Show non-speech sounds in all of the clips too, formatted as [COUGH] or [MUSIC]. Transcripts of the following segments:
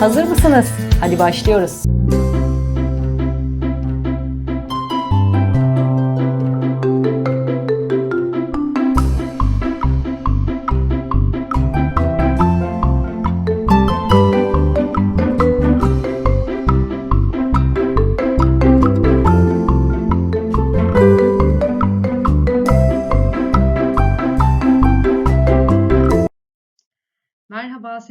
Hazır mısınız? Hadi başlıyoruz.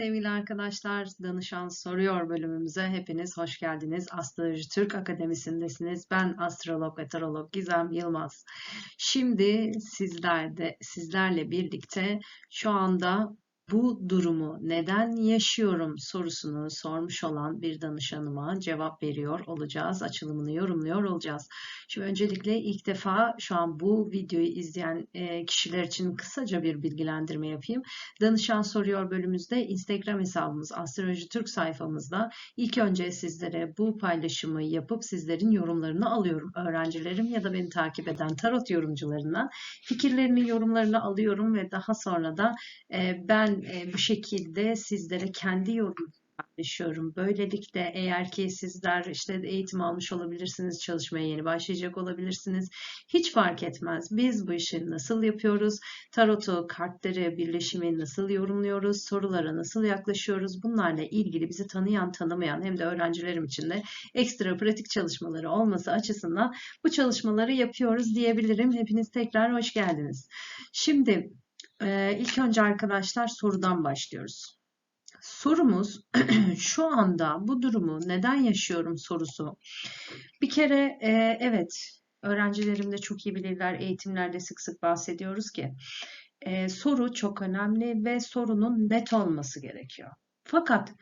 Sevgili arkadaşlar. Danışan Soruyor bölümümüze hepiniz hoş geldiniz. Astroloji Türk Akademisi'ndesiniz. Ben astrolog ve tarolog Gizem Yılmaz. Şimdi sizlerde sizlerle birlikte şu anda bu durumu neden yaşıyorum sorusunu sormuş olan bir danışanıma cevap veriyor olacağız. Açılımını yorumluyor olacağız. Şimdi öncelikle ilk defa şu an bu videoyu izleyen e, kişiler için kısaca bir bilgilendirme yapayım. Danışan Soruyor bölümümüzde Instagram hesabımız Astroloji Türk sayfamızda ilk önce sizlere bu paylaşımı yapıp sizlerin yorumlarını alıyorum. Öğrencilerim ya da beni takip eden tarot yorumcularından fikirlerini, yorumlarını alıyorum ve daha sonra da e, e, bu şekilde sizlere kendi yorumumu paylaşıyorum. Böylelikle eğer ki sizler işte eğitim almış olabilirsiniz, çalışmaya yeni başlayacak olabilirsiniz. Hiç fark etmez. Biz bu işi nasıl yapıyoruz? Tarotu, kartları, birleşimi nasıl yorumluyoruz? Sorulara nasıl yaklaşıyoruz? Bunlarla ilgili bizi tanıyan, tanımayan hem de öğrencilerim için de ekstra pratik çalışmaları olması açısından bu çalışmaları yapıyoruz diyebilirim. Hepiniz tekrar hoş geldiniz. Şimdi ee, ilk önce arkadaşlar sorudan başlıyoruz. Sorumuz [CLEARS THROAT] şu anda bu durumu neden yaşıyorum sorusu. Bir kere e, evet öğrencilerim de çok iyi bilirler eğitimlerde sık sık bahsediyoruz ki e, soru çok önemli ve sorunun net olması gerekiyor. Fakat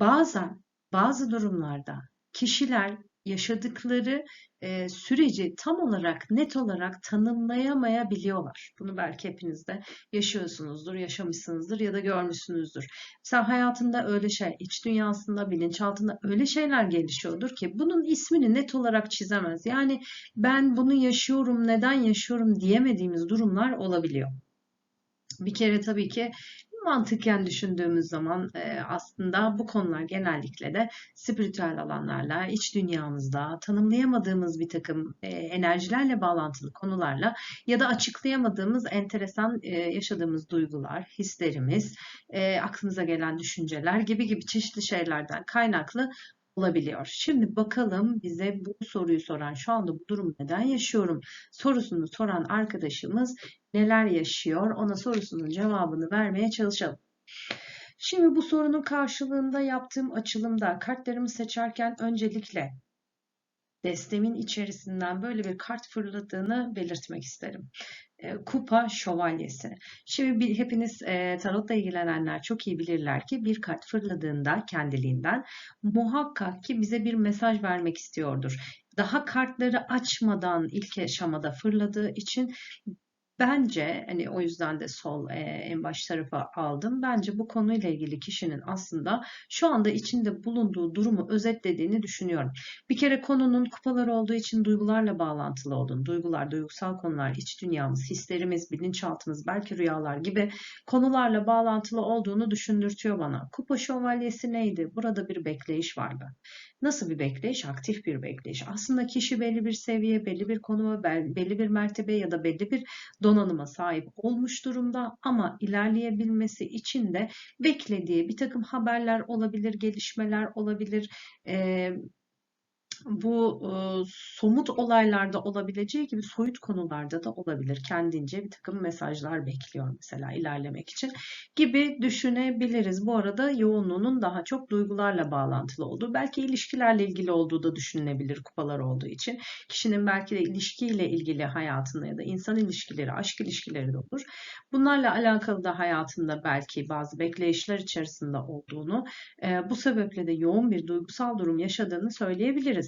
bazen bazı durumlarda kişiler yaşadıkları e, süreci tam olarak net olarak tanımlayamayabiliyorlar. Bunu belki hepiniz de yaşıyorsunuzdur, yaşamışsınızdır ya da görmüşsünüzdür. Mesela hayatında öyle şey, iç dünyasında, bilinçaltında öyle şeyler gelişiyordur ki bunun ismini net olarak çizemez. Yani ben bunu yaşıyorum, neden yaşıyorum diyemediğimiz durumlar olabiliyor. Bir kere tabii ki mantıken düşündüğümüz zaman e, aslında bu konular genellikle de spiritüel alanlarla, iç dünyamızda tanımlayamadığımız bir takım e, enerjilerle bağlantılı konularla ya da açıklayamadığımız enteresan e, yaşadığımız duygular, hislerimiz, e, aklımıza gelen düşünceler gibi gibi çeşitli şeylerden kaynaklı olabiliyor. Şimdi bakalım bize bu soruyu soran, şu anda bu durumu neden yaşıyorum sorusunu soran arkadaşımız neler yaşıyor? Ona sorusunun cevabını vermeye çalışalım. Şimdi bu sorunun karşılığında yaptığım açılımda kartlarımı seçerken öncelikle destemin içerisinden böyle bir kart fırladığını belirtmek isterim. Kupa şövalyesi. Şimdi bir, hepiniz e, tarotla ilgilenenler çok iyi bilirler ki bir kart fırladığında kendiliğinden muhakkak ki bize bir mesaj vermek istiyordur. Daha kartları açmadan ilk aşamada fırladığı için Bence hani o yüzden de sol e, en baş tarafa aldım. Bence bu konuyla ilgili kişinin aslında şu anda içinde bulunduğu durumu özetlediğini düşünüyorum. Bir kere konunun kupalar olduğu için duygularla bağlantılı olduğunu, duygular, duygusal konular, iç dünyamız, hislerimiz, bilinçaltımız, belki rüyalar gibi konularla bağlantılı olduğunu düşündürtüyor bana. Kupa şövalyesi neydi? Burada bir bekleyiş vardı. Nasıl bir bekleyiş? Aktif bir bekleyiş. Aslında kişi belli bir seviye, belli bir konuma, belli bir mertebe ya da belli bir donanıma sahip olmuş durumda ama ilerleyebilmesi için de beklediği bir takım haberler olabilir, gelişmeler olabilir, bu e, somut olaylarda olabileceği gibi soyut konularda da olabilir. Kendince bir takım mesajlar bekliyor mesela ilerlemek için gibi düşünebiliriz. Bu arada yoğunluğunun daha çok duygularla bağlantılı olduğu, belki ilişkilerle ilgili olduğu da düşünülebilir kupalar olduğu için. Kişinin belki de ilişkiyle ilgili hayatında ya da insan ilişkileri, aşk ilişkileri de olur. Bunlarla alakalı da hayatında belki bazı bekleyişler içerisinde olduğunu, e, bu sebeple de yoğun bir duygusal durum yaşadığını söyleyebiliriz.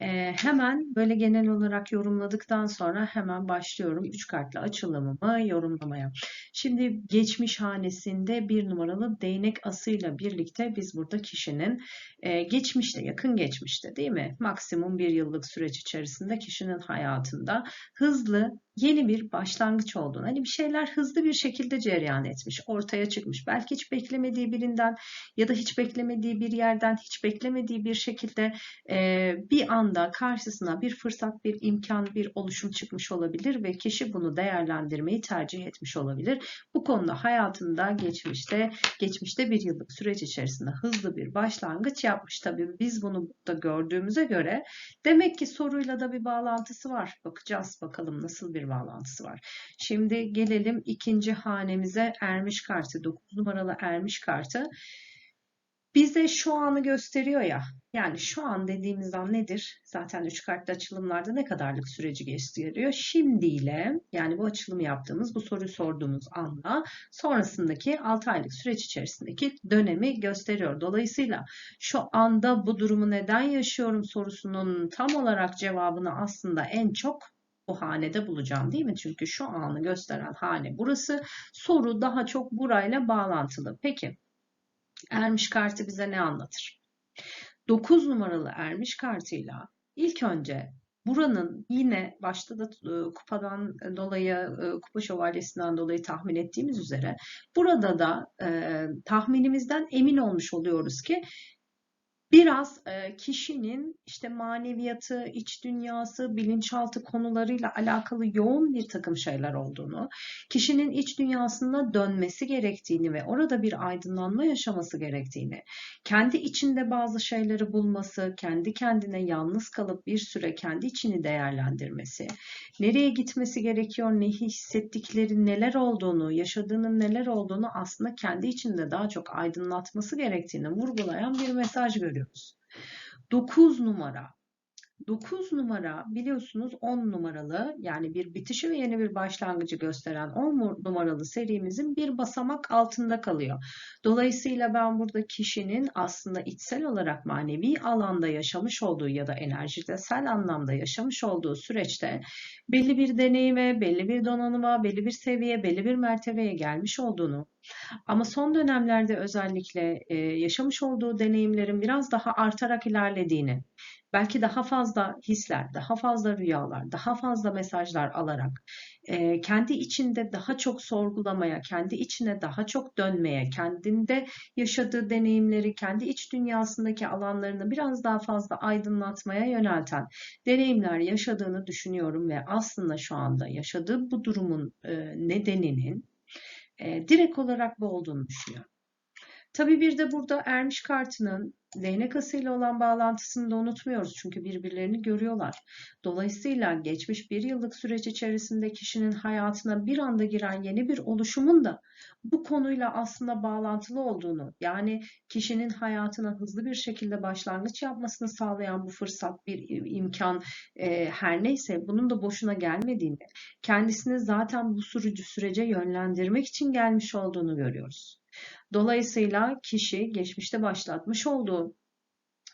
Ee, hemen böyle genel olarak yorumladıktan sonra hemen başlıyorum 3 kartlı açılımımı yorumlamaya. Şimdi geçmiş hanesinde bir numaralı değnek asıyla birlikte biz burada kişinin e, geçmişte, yakın geçmişte değil mi? Maksimum bir yıllık süreç içerisinde kişinin hayatında hızlı yeni bir başlangıç olduğunu, hani bir şeyler hızlı bir şekilde cereyan etmiş, ortaya çıkmış. Belki hiç beklemediği birinden ya da hiç beklemediği bir yerden, hiç beklemediği bir şekilde e, bir anda karşısına bir fırsat, bir imkan, bir oluşum çıkmış olabilir ve kişi bunu değerlendirmeyi tercih etmiş olabilir. Bu konuda hayatında geçmişte, geçmişte bir yıllık süreç içerisinde hızlı bir başlangıç yapmış. Tabii biz bunu da gördüğümüze göre demek ki soruyla da bir bağlantısı var. Bakacağız bakalım nasıl bir bağlantısı var. Şimdi gelelim ikinci hanemize ermiş kartı. 9 numaralı ermiş kartı. Bize şu anı gösteriyor ya. Yani şu an dediğimiz an nedir? Zaten üç kartlı açılımlarda ne kadarlık süreci gösteriyor? Şimdiyle yani bu açılımı yaptığımız, bu soruyu sorduğumuz anla sonrasındaki 6 aylık süreç içerisindeki dönemi gösteriyor. Dolayısıyla şu anda bu durumu neden yaşıyorum sorusunun tam olarak cevabını aslında en çok bu hanede bulacağım değil mi? Çünkü şu anı gösteren hane burası. Soru daha çok burayla bağlantılı. Peki ermiş kartı bize ne anlatır? 9 numaralı ermiş kartıyla ilk önce buranın yine başta da e, kupadan dolayı, e, kupa şövalyesinden dolayı tahmin ettiğimiz üzere burada da e, tahminimizden emin olmuş oluyoruz ki biraz e, kişinin işte maneviyatı, iç dünyası, bilinçaltı konularıyla alakalı yoğun bir takım şeyler olduğunu, kişinin iç dünyasında dönmesi gerektiğini ve orada bir aydınlanma yaşaması gerektiğini, kendi içinde bazı şeyleri bulması, kendi kendine yalnız kalıp bir süre kendi içini değerlendirmesi, nereye gitmesi gerekiyor, ne hissettikleri, neler olduğunu, yaşadığının neler olduğunu aslında kendi içinde daha çok aydınlatması gerektiğini vurgulayan bir mesaj görüyoruz. 9 numara. 9 numara biliyorsunuz 10 numaralı yani bir bitişi ve yeni bir başlangıcı gösteren 10 numaralı serimizin bir basamak altında kalıyor. Dolayısıyla ben burada kişinin aslında içsel olarak manevi alanda yaşamış olduğu ya da enerjisel anlamda yaşamış olduğu süreçte belli bir deneyime, belli bir donanıma, belli bir seviye, belli bir mertebeye gelmiş olduğunu ama son dönemlerde özellikle yaşamış olduğu deneyimlerin biraz daha artarak ilerlediğini, belki daha fazla hisler, daha fazla rüyalar, daha fazla mesajlar alarak e, kendi içinde daha çok sorgulamaya, kendi içine daha çok dönmeye, kendinde yaşadığı deneyimleri, kendi iç dünyasındaki alanlarını biraz daha fazla aydınlatmaya yönelten deneyimler yaşadığını düşünüyorum ve aslında şu anda yaşadığı bu durumun e, nedeninin e, direkt olarak bu olduğunu düşünüyorum. Tabii bir de burada ermiş kartının değnek asıyla olan bağlantısını da unutmuyoruz. Çünkü birbirlerini görüyorlar. Dolayısıyla geçmiş bir yıllık süreç içerisinde kişinin hayatına bir anda giren yeni bir oluşumun da bu konuyla aslında bağlantılı olduğunu, yani kişinin hayatına hızlı bir şekilde başlangıç yapmasını sağlayan bu fırsat, bir imkan e, her neyse bunun da boşuna gelmediğini, kendisini zaten bu sürücü sürece yönlendirmek için gelmiş olduğunu görüyoruz. Dolayısıyla kişi geçmişte başlatmış olduğu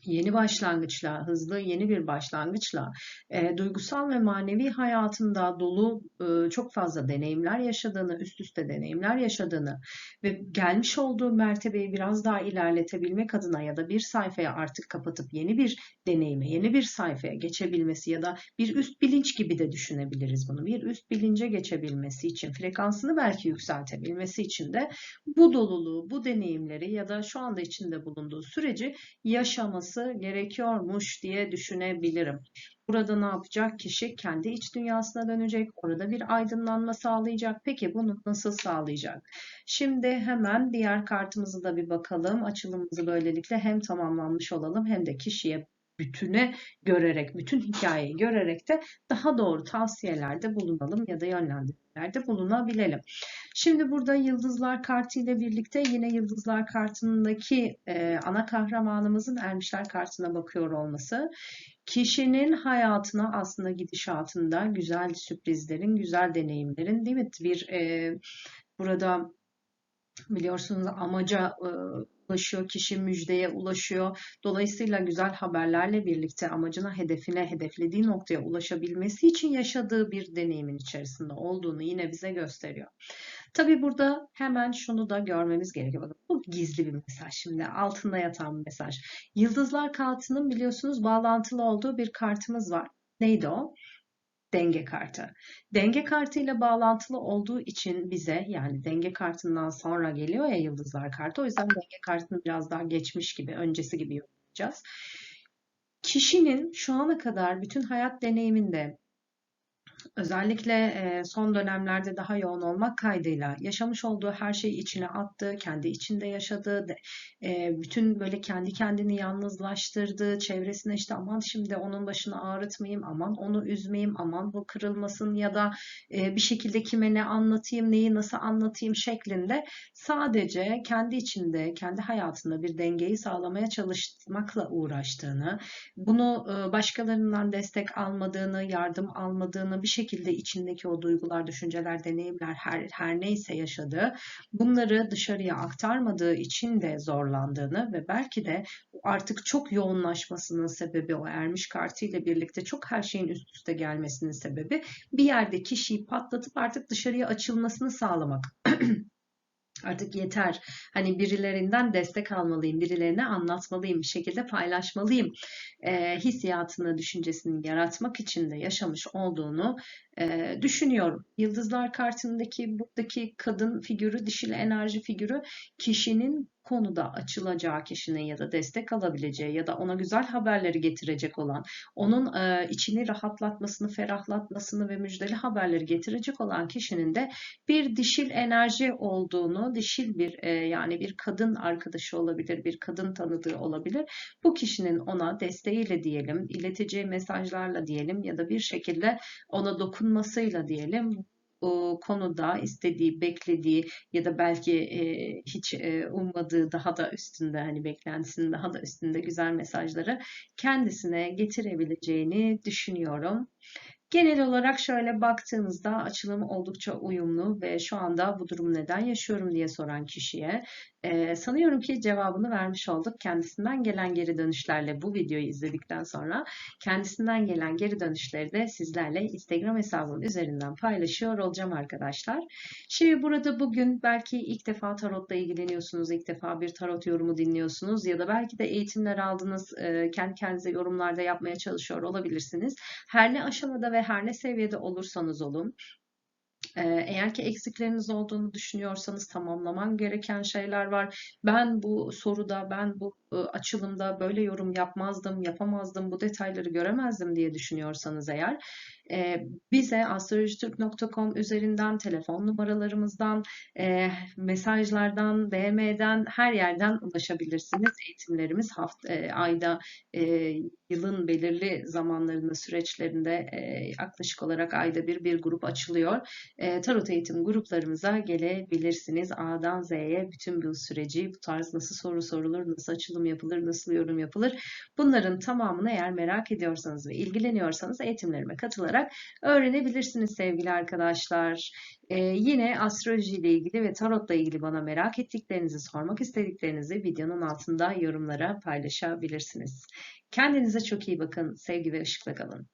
yeni başlangıçla, hızlı yeni bir başlangıçla e, duygusal ve manevi hayatında dolu e, çok fazla deneyimler yaşadığını, üst üste deneyimler yaşadığını ve gelmiş olduğu mertebeyi biraz daha ilerletebilmek adına ya da bir sayfaya artık kapatıp yeni bir deneyime, yeni bir sayfaya geçebilmesi ya da bir üst bilinç gibi de düşünebiliriz bunu. Bir üst bilince geçebilmesi için, frekansını belki yükseltebilmesi için de bu doluluğu, bu deneyimleri ya da şu anda içinde bulunduğu süreci yaşaması olması gerekiyormuş diye düşünebilirim. Burada ne yapacak? Kişi kendi iç dünyasına dönecek. Orada bir aydınlanma sağlayacak. Peki bunu nasıl sağlayacak? Şimdi hemen diğer kartımızı da bir bakalım. Açılımımızı böylelikle hem tamamlanmış olalım hem de kişiye bütüne görerek, bütün hikayeyi görerek de daha doğru tavsiyelerde bulunalım ya da yönlendirmelerde bulunabilelim. Şimdi burada yıldızlar kartı ile birlikte yine yıldızlar kartındaki e, ana kahramanımızın ermişler kartına bakıyor olması kişinin hayatına aslında gidişatında güzel sürprizlerin, güzel deneyimlerin değil mi? Bir e, burada biliyorsunuz amaca e, ulaşıyor, kişi müjdeye ulaşıyor. Dolayısıyla güzel haberlerle birlikte amacına, hedefine, hedeflediği noktaya ulaşabilmesi için yaşadığı bir deneyimin içerisinde olduğunu yine bize gösteriyor. Tabii burada hemen şunu da görmemiz gerekiyor. Bakın bu gizli bir mesaj şimdi. Altında yatan bir mesaj. Yıldızlar kartının biliyorsunuz bağlantılı olduğu bir kartımız var. Neydi o? Denge kartı. Denge kartıyla bağlantılı olduğu için bize yani denge kartından sonra geliyor ya yıldızlar kartı. O yüzden denge kartını biraz daha geçmiş gibi, öncesi gibi yorumlayacağız. Kişinin şu ana kadar bütün hayat deneyiminde özellikle son dönemlerde daha yoğun olmak kaydıyla yaşamış olduğu her şeyi içine attı, kendi içinde e, bütün böyle kendi kendini yalnızlaştırdığı, çevresine işte aman şimdi onun başını ağrıtmayayım, aman onu üzmeyeyim, aman bu kırılmasın ya da bir şekilde kime ne anlatayım, neyi nasıl anlatayım şeklinde sadece kendi içinde, kendi hayatında bir dengeyi sağlamaya çalışmakla uğraştığını, bunu başkalarından destek almadığını, yardım almadığını, bir şekilde içindeki o duygular, düşünceler, deneyimler her, her neyse yaşadığı, bunları dışarıya aktarmadığı için de zorlandığını ve belki de artık çok yoğunlaşmasının sebebi o ermiş kartı ile birlikte çok her şeyin üst üste gelmesinin sebebi bir yerde kişiyi patlatıp artık dışarıya açılmasını sağlamak. [CLEARS THROAT] Artık yeter. Hani birilerinden destek almalıyım, birilerine anlatmalıyım, bir şekilde paylaşmalıyım. E, hissiyatını, düşüncesini yaratmak için de yaşamış olduğunu e, düşünüyorum. Yıldızlar kartındaki buradaki kadın figürü, dişil enerji figürü kişinin konuda açılacağı kişinin ya da destek alabileceği ya da ona güzel haberleri getirecek olan, onun e, içini rahatlatmasını, ferahlatmasını ve müjdeli haberleri getirecek olan kişinin de bir dişil enerji olduğunu, dişil bir e, yani bir kadın arkadaşı olabilir, bir kadın tanıdığı olabilir. Bu kişinin ona desteğiyle diyelim, ileteceği mesajlarla diyelim ya da bir şekilde ona dokunmasıyla diyelim o konuda istediği, beklediği ya da belki e, hiç e, ummadığı daha da üstünde hani beklentisinin daha da üstünde güzel mesajları kendisine getirebileceğini düşünüyorum. Genel olarak şöyle baktığımızda açılım oldukça uyumlu ve şu anda bu durumu neden yaşıyorum diye soran kişiye e, sanıyorum ki cevabını vermiş olduk. Kendisinden gelen geri dönüşlerle bu videoyu izledikten sonra kendisinden gelen geri dönüşleri de sizlerle Instagram hesabım üzerinden paylaşıyor olacağım arkadaşlar. Şimdi burada bugün belki ilk defa tarotla ilgileniyorsunuz, ilk defa bir tarot yorumu dinliyorsunuz ya da belki de eğitimler aldınız, e, kendi kendinize yorumlarda yapmaya çalışıyor olabilirsiniz. Her ne aşamada ve her ne seviyede olursanız olun, ee, Eğer ki eksikleriniz olduğunu düşünüyorsanız tamamlaman gereken şeyler var. Ben bu soruda, ben bu e, açılımda böyle yorum yapmazdım, yapamazdım, bu detayları göremezdim diye düşünüyorsanız eğer e, bize astrolojitürk.com üzerinden, telefon numaralarımızdan, e, mesajlardan, DM'den her yerden ulaşabilirsiniz. Eğitimlerimiz hafta, e, ayda, e, yılın belirli zamanlarında, süreçlerinde e, yaklaşık olarak ayda bir bir grup açılıyor. E, tarot eğitim gruplarımıza gelebilirsiniz. A'dan Z'ye bütün bu süreci, bu tarz nasıl soru sorulur, nasıl açılım yapılır, nasıl yorum yapılır bunların tamamını eğer merak ediyorsanız ve ilgileniyorsanız eğitimlerime katılarak öğrenebilirsiniz sevgili arkadaşlar. Ee, yine astroloji ile ilgili ve tarotla ilgili bana merak ettiklerinizi, sormak istediklerinizi videonun altında yorumlara paylaşabilirsiniz. Kendinize çok iyi bakın. Sevgi ve ışıkla kalın.